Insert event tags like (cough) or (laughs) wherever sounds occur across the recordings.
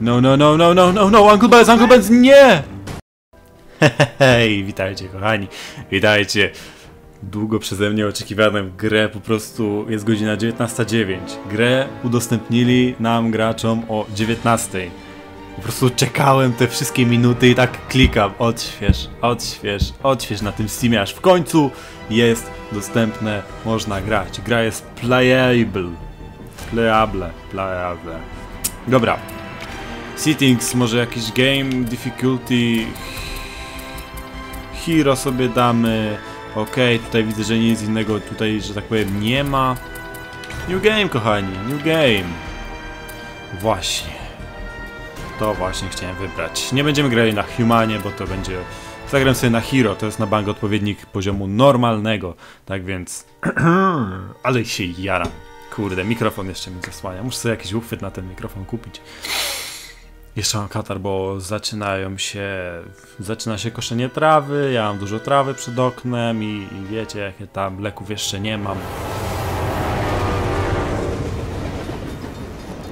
No, no, no, no, no, no, no, Uncle Benz, Uncle Benz, nie! Hej, witajcie kochani, witajcie. Długo przeze mnie oczekiwaną grę, po prostu jest godzina 19.09. Grę udostępnili nam graczom o 19.00. Po prostu czekałem te wszystkie minuty i tak klikam, odśwież, odśwież, odśwież na tym Steamie, aż w końcu jest dostępne, można grać. Gra jest playable. Playable, playable. Dobra. Settings, może jakiś game difficulty. Hero sobie damy. Ok, tutaj widzę, że nic innego tutaj, że tak powiem, nie ma. New game, kochani, new game. Właśnie. To właśnie chciałem wybrać. Nie będziemy grali na Humanie, bo to będzie... Zagram sobie na Hero, to jest na bank odpowiednik poziomu normalnego. Tak więc... (clears throat) Ale się jaram. Kurde, mikrofon jeszcze mi zasłania. Muszę sobie jakiś uchwyt na ten mikrofon kupić. Jeszcze mam katar, bo zaczynają się... Zaczyna się koszenie trawy, ja mam dużo trawy przed oknem i, i wiecie, jakie tam leków jeszcze nie mam.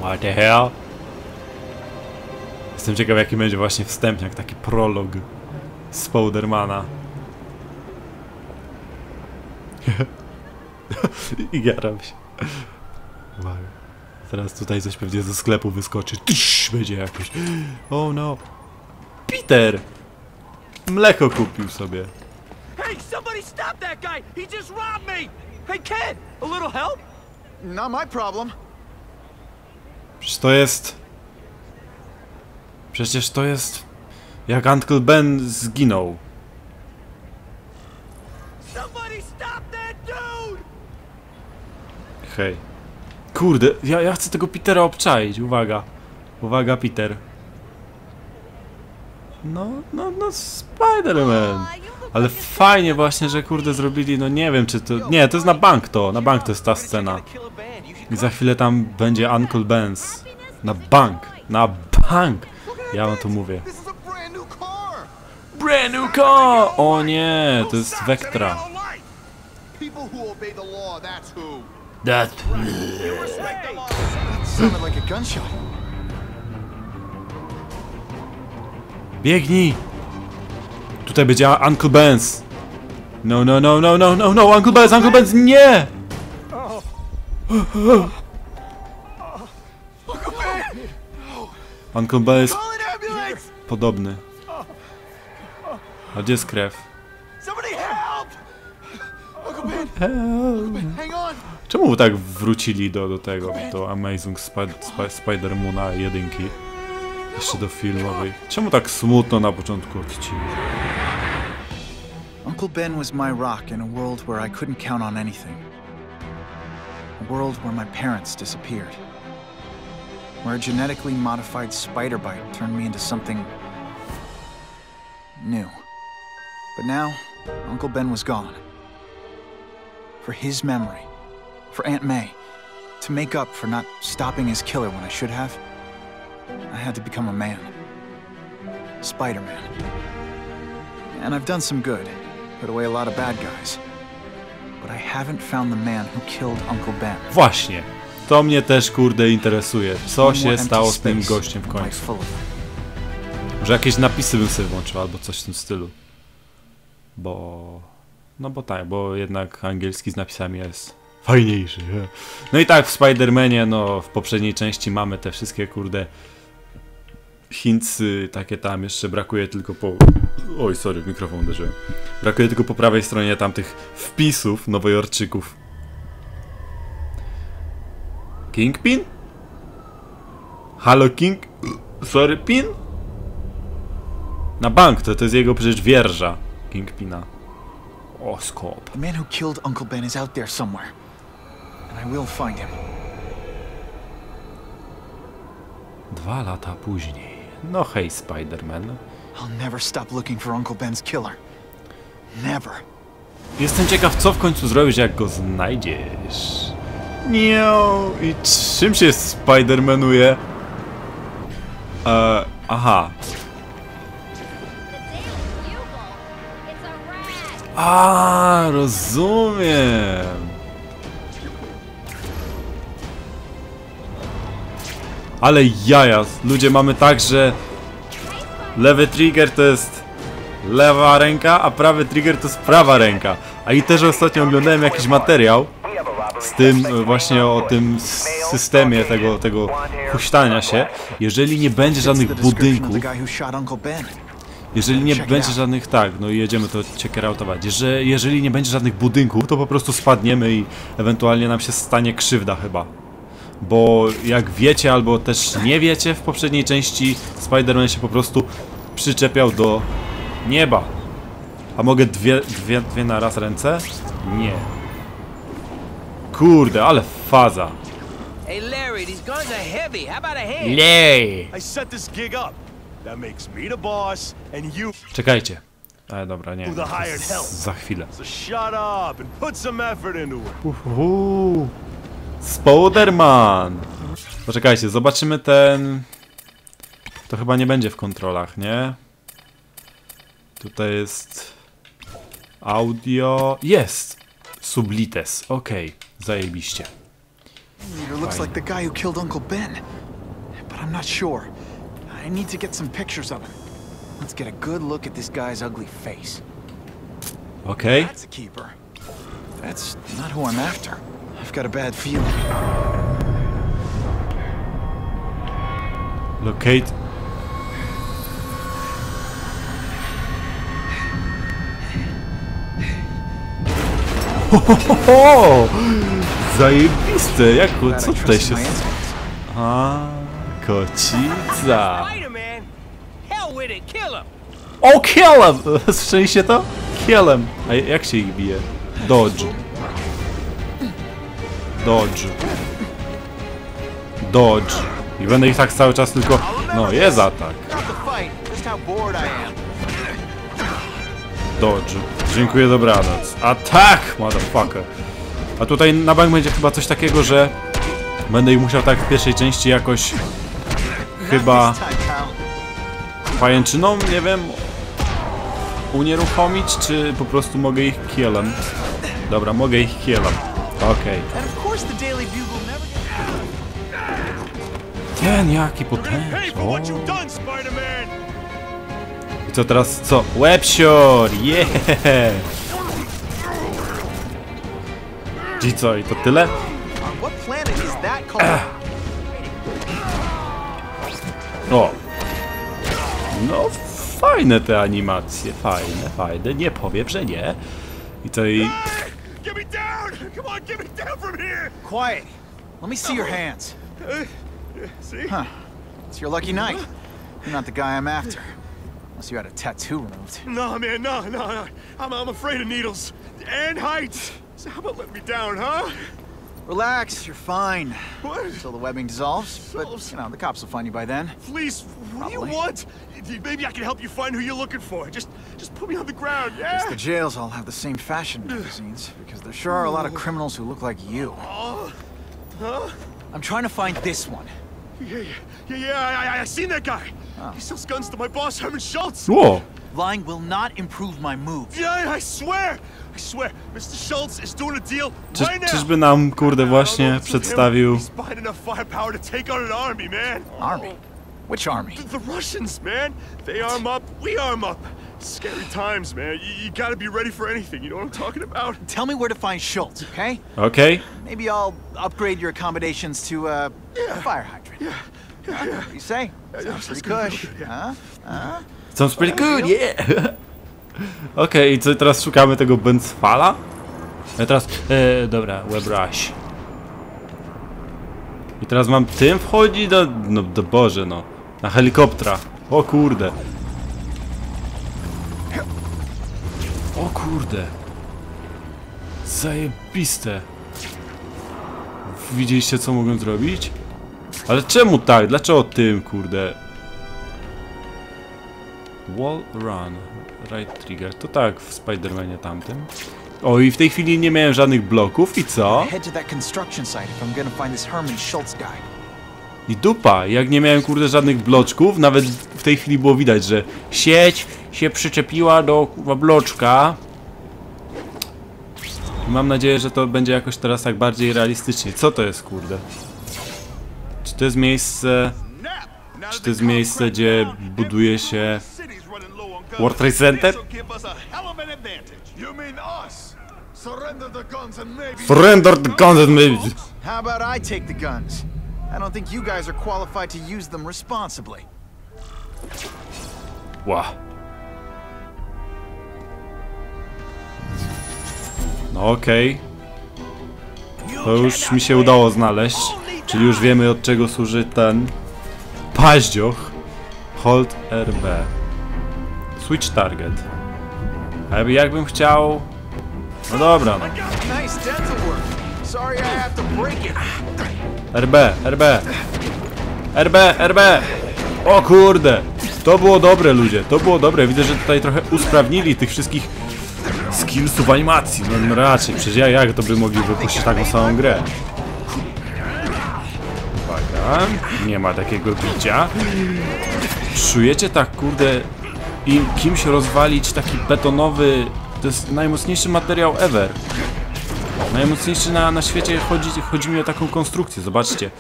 What the hell? Jestem ciekaw jaki będzie właśnie wstępniak, taki prolog Spidermana. (laughs) I garam się. Uwaga. Teraz tutaj coś pewnie ze sklepu wyskoczy. Tysz, będzie jakoś. Oh no. Peter! Mleko kupił sobie. Hey, somebody stop that guy! He just robbed me! Hey, kid, a little help? Not my problem. Przecież to jest... Przecież to jest... Jak Uncle Ben zginął. Somebody stop that dude! Hej. Kurde, ja, ja chcę tego Petera obczaić, uwaga. Uwaga, Peter. No, no, no, Spider-Man. Ale fajnie właśnie, że kurde zrobili, no nie wiem czy to... Nie, to jest na bank to, na bank to jest ta scena. I za chwilę tam będzie Uncle Ben's. Na bank, na bank. Ja wam to mówię. Brand new car! O nie, to jest Vectra. People who obey the law, that's who. That... That sounded like a gunshot. Biegnij! Tutaj będzie Uncle Ben's. No, no, no, no, no, no, no, Uncle Ben's, Uncle Ben's, nie! Uncle Ben jest podobny. A gdzie jest krew? Help! Czemu tak wrócili do, do tego, do Amazing Spi Spi Spider-Mana jedynki? Jeszcze do filmowej. Czemu tak smutno na początku odcinku? Uncle Ben was my rock in a world where I couldn't count on anything. A world where my parents disappeared. Where a genetically modified spider bite turned me into something new. But now, Uncle Ben was gone. For his memory, for Aunt May, to make up for not stopping his killer when I should have, I had to become a man. Spider Man. And I've done some good, put away a lot of bad guys. But I haven't found the man who killed Uncle Ben. Właśnie. To mnie też kurde interesuje. Co się stało z tym gościem w końcu? Że jakieś napisy bym sobie włączył albo coś w tym stylu. Bo... No bo tak, bo jednak angielski z napisami jest fajniejszy. nie? No i tak w Spider-Manie, no w poprzedniej części mamy te wszystkie kurde hintsy, takie tam, jeszcze brakuje tylko po... Oj, sorry, mikrofon uderzyłem. Brakuje tylko po prawej stronie tamtych wpisów nowojorczyków. Kingpin? Halo King? Sorry, Pin? Na bank, to, to jest jego przecież wierża Kingpina. O, skop. The man who killed Uncle Ben is out there somewhere. And I will find him. Dwa lata później. No hej, Spider-Man. I'll never stop looking for Uncle Ben's killer. Never. Jestem ciekaw, co w końcu zrobisz, jak go znajdziesz. Nie. I czym się Spider-Manuje? E, aha. A, rozumiem. Ale jaja, ludzie mamy tak, że lewy trigger to jest lewa ręka, a prawy trigger to jest prawa ręka. A i też ostatnio oglądałem jakiś materiał z tym e, właśnie o tym systemie tego, tego huśtania się. Jeżeli nie będzie żadnych budynków, jeżeli nie będzie żadnych, tak, no i jedziemy to ciekierautować, że jeżeli nie będzie żadnych budynków, to po prostu spadniemy i ewentualnie nam się stanie krzywda chyba. Bo jak wiecie, albo też nie wiecie, w poprzedniej części Spider-Man się po prostu przyczepiał do nieba. A mogę dwie, dwie, dwie na raz ręce? Nie. Kurde, ale faza. Hey, Larry, these guns are heavy. How about a hand? Lej! I set this gig up. That makes me the boss, and you. Czekajcie. Ale dobra, nie. Za chwilę. So shut up and put some effort into it. Uhu. Spiderman! Poczekajcie, zobaczymy ten... To chyba nie będzie w kontrolach, nie? Tutaj jest... Audio... Jest! Sublites, okej. Zajebiście. Peter looks like the guy who killed Uncle Ben. But I'm not sure. I need to get some pictures of him. Let's get a good look at this guy's ugly face. Okej. That's a keeper. That's not who I'm after. I've got a bad feeling. Locate... Ho, (laughs) ho, ho, ho! Zajebiste! Co tutaj się... A, kocica! O, kill him! (laughs) Słyszeliście to? Kill him. A jak się ich bije? Dodge. Dodge. Dodge. I będę ich tak cały czas tylko... No, jest atak. Dodge. Dziękuję, dobranoc. Atak, motherfucker. A tutaj na bank będzie chyba coś takiego, że... Będę ich musiał tak w pierwszej części jakoś... Chyba... Pajęczyną, nie wiem, unieruchomić, czy po prostu mogę ich kielem? Dobra, mogę ich kielem. Okej. And Ten jaki potężny. I co teraz, co? Websior! Yeah! I co, i to tyle? (clears throat) O! No, fajne te animacje, fajne, fajne, nie powiem, że nie. I to i... Get me down! Come on, get me down from here! Quiet. Let me see your hands. See? Huh. It's your lucky night. You're not the guy I'm after. Unless you had a tattoo removed. No, man, no, no, no. I'm, I'm afraid of needles and heights. So how about let me down, huh? Relax, you're fine. What? Until the webbing dissolves. But, you know, the cops will find you by then. Please, what do you want? Maybe I can help you find who you're looking for. Just, just put me on the ground, Guess yeah? the jails all have the same fashion magazines, because there sure are a lot of criminals who look like you. Oh, huh? I'm trying to find this one. Yeah, yeah, yeah. I, I, I seen that guy. Oh. He sells guns to my boss, Herman Schultz. Ło! Lying will not improve my moves. Yeah, I swear, I swear, Mr. Schultz is doing a deal Czy, right now. czyżby nam, kurde, właśnie przedstawił... He's buying enough firepower to take on an army, man. Army? Which army? The, the Russians, man. They arm up, we arm up. Scary times, man. You, you gotta be ready for anything. You know what I'm talking about? (laughs) Tell me where to find Schultz, okay? Okej? Maybe I'll upgrade your accommodations to uh, a fire hydrant. Yeah. What do you say? Sounds pretty good, yeah. Huh? Huh? Sounds pretty good, yeah! (laughs) Okej, i co teraz szukamy tego Benzfala? Ja teraz... E, dobra, WebRush. I teraz mam tym wchodzi do... No, do Boże, no. Na helikoptera. O kurde. Kurde. Zajebiste. Widzieliście co mogłem zrobić? Ale czemu tak? Dlaczego tym, kurde? Wall run. Right trigger. To tak w Spider-Manie tamtym. O i w tej chwili nie miałem żadnych bloków i co? I dupa, jak nie miałem kurde żadnych bloczków, nawet w tej chwili było widać, że sieć się przyczepiła do kurwa bloczka. I mam nadzieję, że to będzie jakoś teraz tak bardziej realistycznie. Co to jest kurde? Czy to jest miejsce... Czy to jest miejsce, gdzie buduje się. World Trade Center? Surrender the guns and maybe... Surrender the guns and maybe... How about I take the guns? I don't think you guys are qualified to use them responsibly. Ła. No okej. To już mi się udało znaleźć. Czyli już wiemy od czego służy ten paździoch. Hold RB. Switch target. A jakbym chciał... No dobra no. RB, RB. RB, RB. O kurde. To było dobre ludzie, to było dobre. Widzę, że tutaj trochę usprawnili tych wszystkich skillsów animacji. No, no raczej, przecież ja, jak to by mogli wypuścić taką samą grę? Uwaga, nie ma takiego bicia. Czujecie tak, kurde, im kimś rozwalić taki betonowy... To jest najmocniejszy materiał ever. Najmocniejszy na, na świecie chodzi, chodzi mi o taką konstrukcję. Zobaczcie.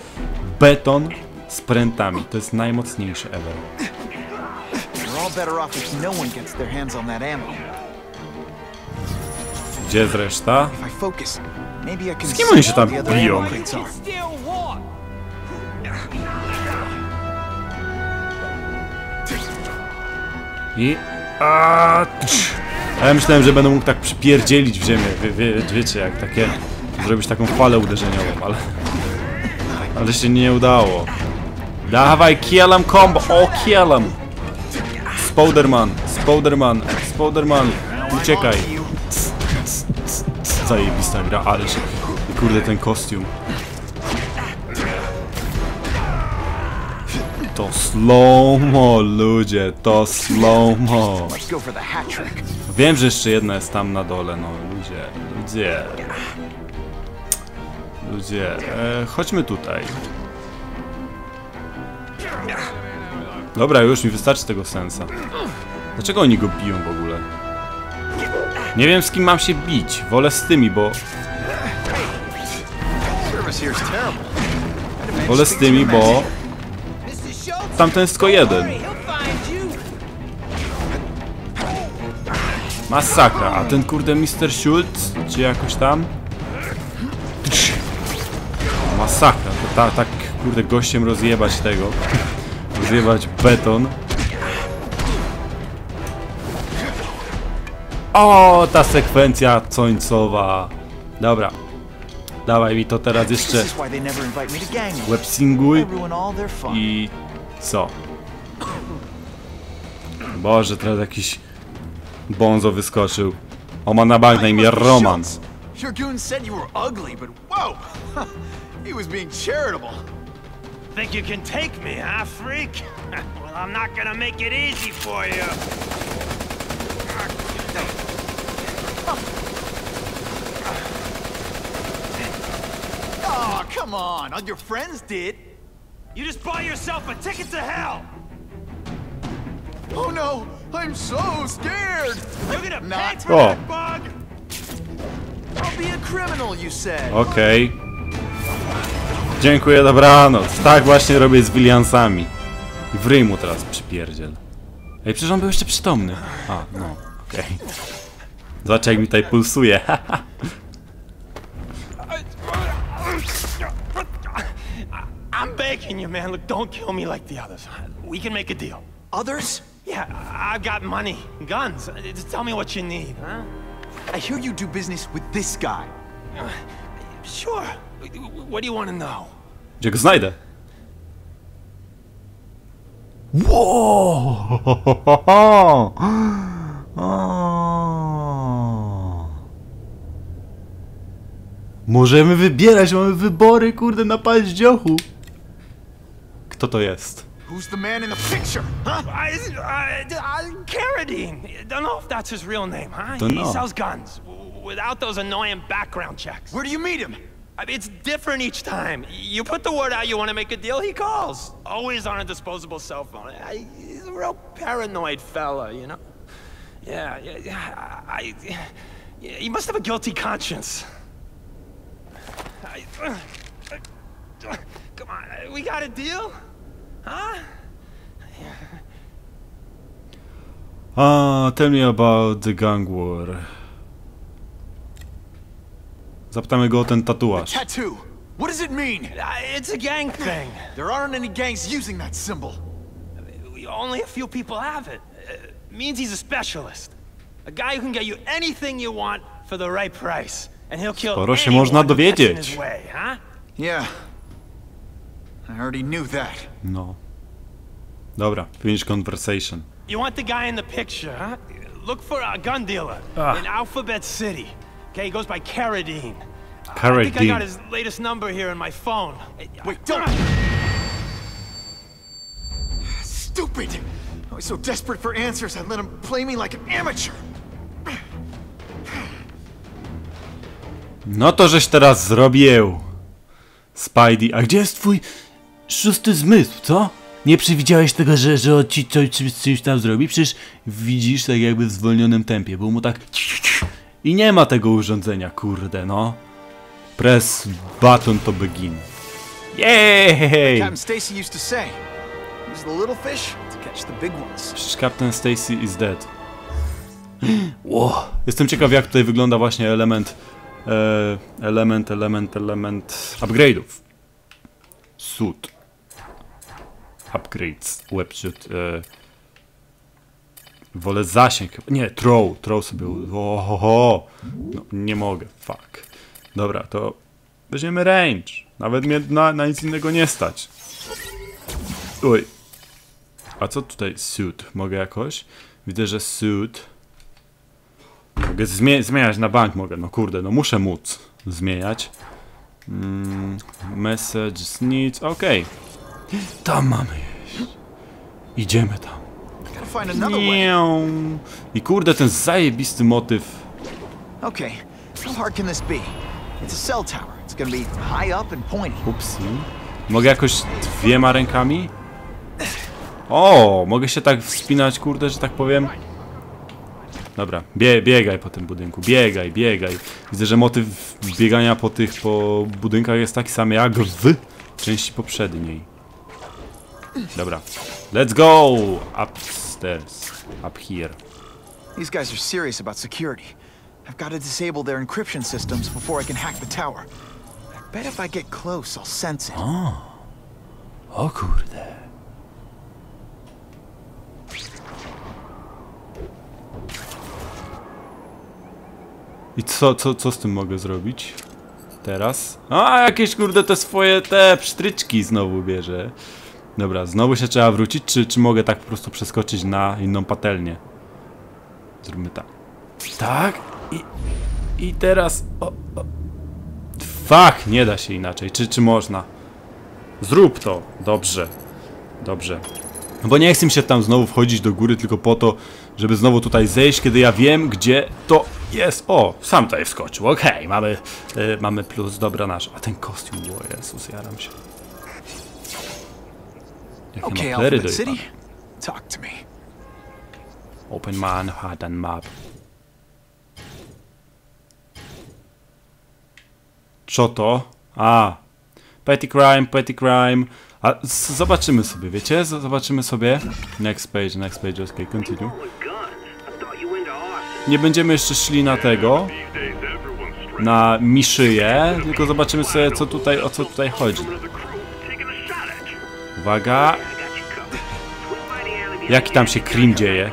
Beton z prętami. To jest najmocniejszy ever. We're all better off if no one gets their hands on that ammo. Gdzie jest reszta? Z kim oni się tam biją? I... A, ja myślałem, że będę mógł tak przypierdzielić w ziemię. Wie, wie, wiecie, jak takie... Zrobić taką falę uderzeniową, ale... Ale się nie udało. Dawaj, kill 'em combo! O, kill 'em! Spoderman, Spoderman, Spoderman, uciekaj! Zajebista gra, ale się... I kurde, ten kostium. To slow-mo, ludzie, to slow-mo. Wiem, że jeszcze jedna jest tam na dole, no ludzie, ludzie. Ludzie, e, chodźmy tutaj. Dobra, już mi wystarczy tego sensa. Dlaczego oni go biją w ogóle? Nie wiem z kim mam się bić. Wolę z tymi, bo wolę z tymi, bo tamten jest tylko jeden. Masakra, a ten kurde Mr. Schultz, czy jakoś tam? Masakra, to ta, tak kurde gościem rozjebać tego. Rozjebać beton. O, ta sekwencja końcowa. Dobra. Dawaj mi to teraz jeszcze websinguj I co? Boże, teraz jakiś bonzo wyskoczył. O ma na bank na imię Roman. Your goon said you were ugly, but whoa! (laughs) he was being charitable. Think you can take me, huh, freak? (laughs) well, I'm not gonna make it easy for you. Oh, come on. All your friends did. You just bought yourself a ticket to hell. Oh no! I'm so scared! You're gonna pay Not. for Oh. that bug. I'll be a criminal, you said. Okej. Dziękuję, dobranoc. Tak właśnie robię z Williamsami. I w ryj mu teraz przypierdziel. Ej, przecież on był jeszcze przytomny. A, no, okej. Zobacz jak mi tutaj pulsuje. (laughs) I'm begging you, man. Look, don't kill me like the others. We can make a deal. Others? Yeah, I- I've got money, guns. Uh, just tell me what you need, huh? I hear you do business with this guy. Uh, sure. What do you want to know? Gdzie go znajdę? Wow! Możemy wybierać, mamy wybory, kurde, na paździochu. Kto to jest? Who's the man in the picture, huh? I, I, I, Carradine. Don't know if that's his real name, huh? Don't he sells guns without those annoying background checks. Where do you meet him? I mean, it's different each time. You put the word out, you want to make a deal, he calls. Always on a disposable cell phone. I, he's a real paranoid fella, you know? Yeah, yeah, yeah. I, yeah, he must have a guilty conscience. I, uh, uh, Come on, uh, we got a deal? Huh? Ah, tell me about the gang war. Zapytamy go o ten tatuaż. Tattoo. What does it mean? Uh, It's a gang thing. There aren't any gangs using that symbol. We- Only a few people have it. Uh, means he's a specialist. A guy who can get you anything you want for the right price. And he'll kill Sporo się anyone można who gets in dowiedzieć. his way, huh? Yeah. I already knew that. No. Dobra, finish conversation. You want the guy in the picture, huh? Look for a gun dealer Ah. in Alphabet City. Okay, he goes by Carradine. I think I got his latest number here in my phone. Wait, don't- Stupid! I was so desperate for answers, I let him play me like an amateur. No to żeś teraz zrobił. Spidey, a gdzie jest twój szósty zmysł, co? Nie przewidziałeś tego, że, że on ci coś, coś, coś tam zrobi? Przecież widzisz tak jakby w zwolnionym tempie, bo mu tak... I nie ma tego urządzenia, kurde, no. Press button to begin. Jej! Captain Stacy used to say, use the little fish to catch the big ones. Przecież Captain Stacy is dead. Ło. Jestem ciekaw jak tutaj wygląda właśnie element e, element, element, element upgrade'ów. Suit. Upgrades. Webshot. E, wolę zasięg. Nie, throw. Throw sobie. Ohoho. No, nie mogę. Fuck. Dobra, to weźmiemy range. Nawet mnie na, na nic innego nie stać. Oj. A co tutaj suit? Mogę jakoś? Widzę, że suit. Mogę zmie zmieniać na bank, mogę. No kurde, no muszę móc zmieniać. Mm, message needs. Okej. Tam mamy iść. Idziemy tam. I kurde, ten zajebisty motyw. Okay, how hard can this be? It's a cell tower. It's gonna be high up and pointy. Upsi. Mogę jakoś dwiema rękami? O, mogę się tak wspinać, kurde, że tak powiem. Dobra, bie, biegaj po tym budynku, biegaj, biegaj. Widzę, że motyw biegania po tych, po budynkach jest taki sam jak w części poprzedniej. Dobra, let's go! Upstairs, up here. These guys are serious about security. I've got to disable their encryption systems before I can hack the tower. I bet if I get close, I'll sense it. O kurde. I co, co, co z tym mogę zrobić? Teraz? A, jakieś kurde te swoje te psztryczki znowu bierze. Dobra, znowu się trzeba wrócić, czy, czy mogę tak po prostu przeskoczyć na inną patelnię? Zróbmy tak. Tak? I, i teraz... O, o. Fuck, nie da się inaczej. Czy, czy można? Zrób to. Dobrze. Dobrze. No bo nie chcę mi się tam znowu wchodzić do góry tylko po to, żeby znowu tutaj zejść, kiedy ja wiem, gdzie to jest. O, sam tutaj wskoczył. Okej, mamy, y, mamy plus. Dobra, nasz. A ten kostium, o Jezus, jaram się. Jakie Okay, Alphabet City, talk to me. Open Manhattan Map. Co to? A. Petty crime, petty crime. A zobaczymy sobie, wiecie? Z- Zobaczymy sobie. Next page, next page, ok, continue. Nie będziemy jeszcze szli na tego. Na miszyję, tylko zobaczymy sobie co tutaj, o co tutaj chodzi. Uwaga. Jaki tam się krim dzieje?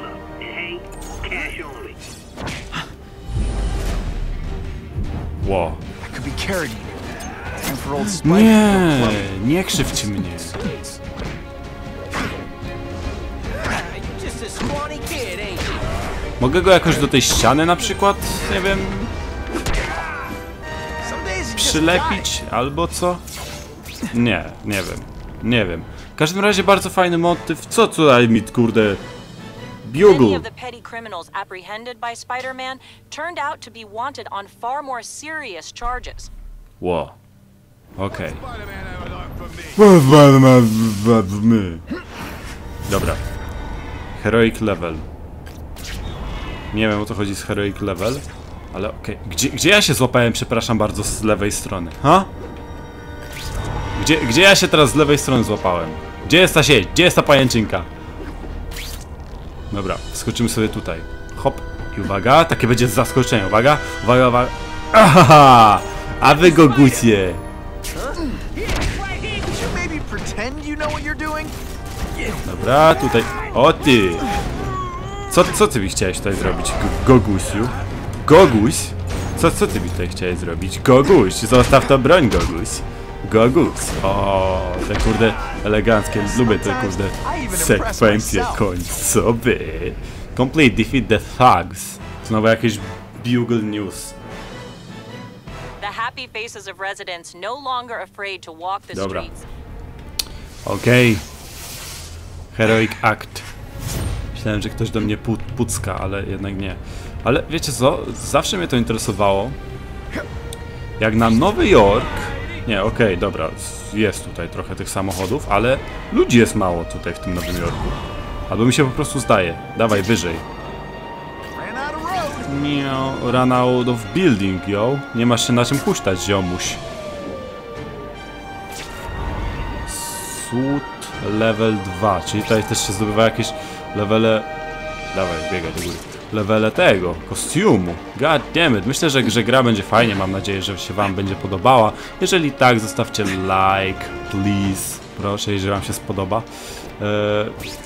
Spike. Nie, nie krzywdź mnie. Mogę go jakoś do tej ściany na przykład, nie wiem, przylepić albo co? Nie, nie wiem, nie wiem. W każdym razie bardzo fajny motyw. Co tutaj mi kurde? Many Bugle. of the petty criminals apprehended by Spider-Man turned out to be wanted on far more serious charges. Ło. Okej. Me. Dobra. Heroic level. Nie wiem o co chodzi z heroic level, ale okej. Gdzie, gdzie ja się złapałem, przepraszam bardzo, z lewej strony? Ha? Gdzie, gdzie ja się teraz z lewej strony złapałem? Gdzie jest ta sieć? Gdzie jest ta pajęczynka? Dobra, skoczymy sobie tutaj. Hop. I uwaga, takie będzie zaskoczenie. Uwaga, uwaga, uwaga. Aha! A wy go gucie. Dobra, tutaj. O ty! Co, co ty byś chciałeś tutaj zrobić, Gogusiu? Goguś? Co, co ty byś tutaj chciałeś zrobić? Goguś! Zostaw to broń, Goguś! Gogus! O, te kurde eleganckie, lubię te kurde sekwencje końcowe. Complete defeat the thugs. Znowu jakieś bugle news. The happy faces of residents no longer afraid to walk the Dobra. streets. Okej. Heroic act. Myślałem, że ktoś do mnie pu pucka, ale jednak nie. Ale wiecie co? Zawsze mnie to interesowało. Jak na Nowy Jork... Nie, okej, dobra. Jest tutaj trochę tych samochodów, ale ludzi jest mało tutaj w tym Nowym Jorku. Albo mi się po prostu zdaje. Dawaj, wyżej. Nie, run out of building, yo. Nie masz się na czym huśtać, ziomuś. Suit level 2, czyli tutaj też się zdobywa jakieś levele... Dawaj, biegaj do góry. Levele tego, kostiumu. God damn it. Myślę, że, że gra będzie fajnie, mam nadzieję, że się wam będzie podobała. Jeżeli tak, zostawcie like, please. Proszę, jeżeli wam się spodoba.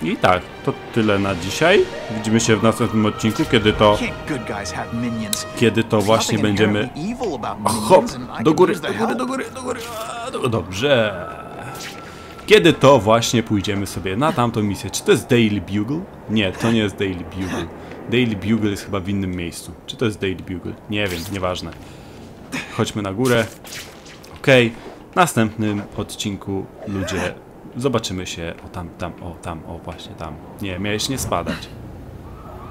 Eee, I tak, to tyle na dzisiaj. Widzimy się w następnym odcinku, kiedy to, kiedy to właśnie będziemy... Hop, do góry, do góry, do góry, do góry. Dobrze. Kiedy to właśnie pójdziemy sobie na tamtą misję? Czy to jest Daily Bugle? Nie, to nie jest Daily Bugle. Daily Bugle jest chyba w innym miejscu. Czy to jest Daily Bugle? Nie wiem, nieważne. Chodźmy na górę. Okej. W następnym odcinku ludzie zobaczymy się. O tam, tam, o tam, o właśnie tam. Nie, miałeś nie spadać.